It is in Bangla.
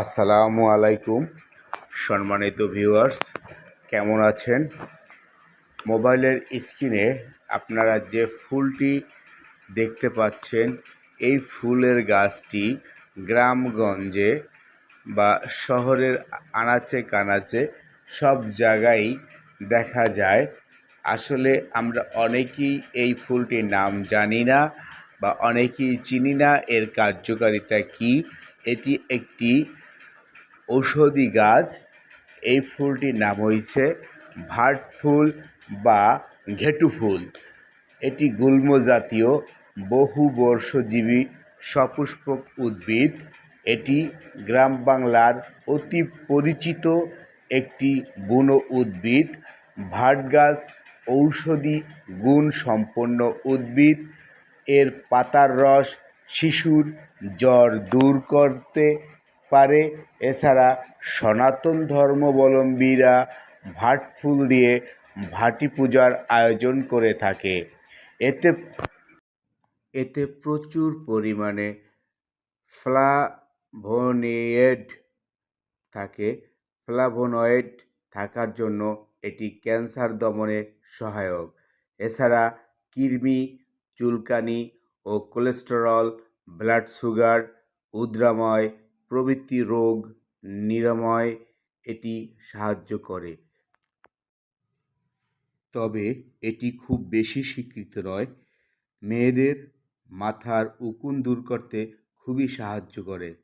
আসসালামু আলাইকুম, সম্মানিত ভিউয়ার্স কেমন আছেন? মোবাইলের স্ক্রিনে আপনারা যে ফুলটি দেখতে পাচ্ছেন, এই ফুলের গাছটি গ্রামগঞ্জে বা শহরের আনাচে কানাচে সব জায়গায় দেখা যায়। আসলে আমরা অনেকেই এই ফুলটির নাম জানি না বা অনেকেই চিনি না এর কার্যকারিতা কী। এটি একটি ঔষধি গাছ। এই ফুলটির নাম হয়েছে ভাট ফুল বা ঘেটু ফুল। এটি গুল্ম জাতীয়, বহু বর্ষজীবী সপুষ্পক উদ্ভিদ। এটি গ্রাম বাংলার অতি পরিচিত একটি বুনো উদ্ভিদ। ভাট গাছ ঔষধি গুণ সম্পন্ন উদ্ভিদ। এর পাতার রস শিশুর জ্বর দূর করতে পারে। এছাড়া সনাতন ধর্মাবলম্বীরা ভাট ফুল দিয়ে ভাটি পূজার আয়োজন করে থাকে। এতে এতে প্রচুর পরিমাণে ফ্লাভোনেয়েড থাকে। ফ্লাভোনয়েড থাকার জন্য এটি ক্যান্সার দমনে সহায়ক। এছাড়া কৃমি, চুলকানি ও কোলেস্টেরল, ব্লাড সুগার, উদ্রাময়, প্রভৃতি রোগ, নিরাময়, এটি সাহায্য করে। তবে এটি খুব বেশি স্বীকৃত নয়। মেয়েদের মাথার উকুন দূর করতে খুবই সাহায্য করে।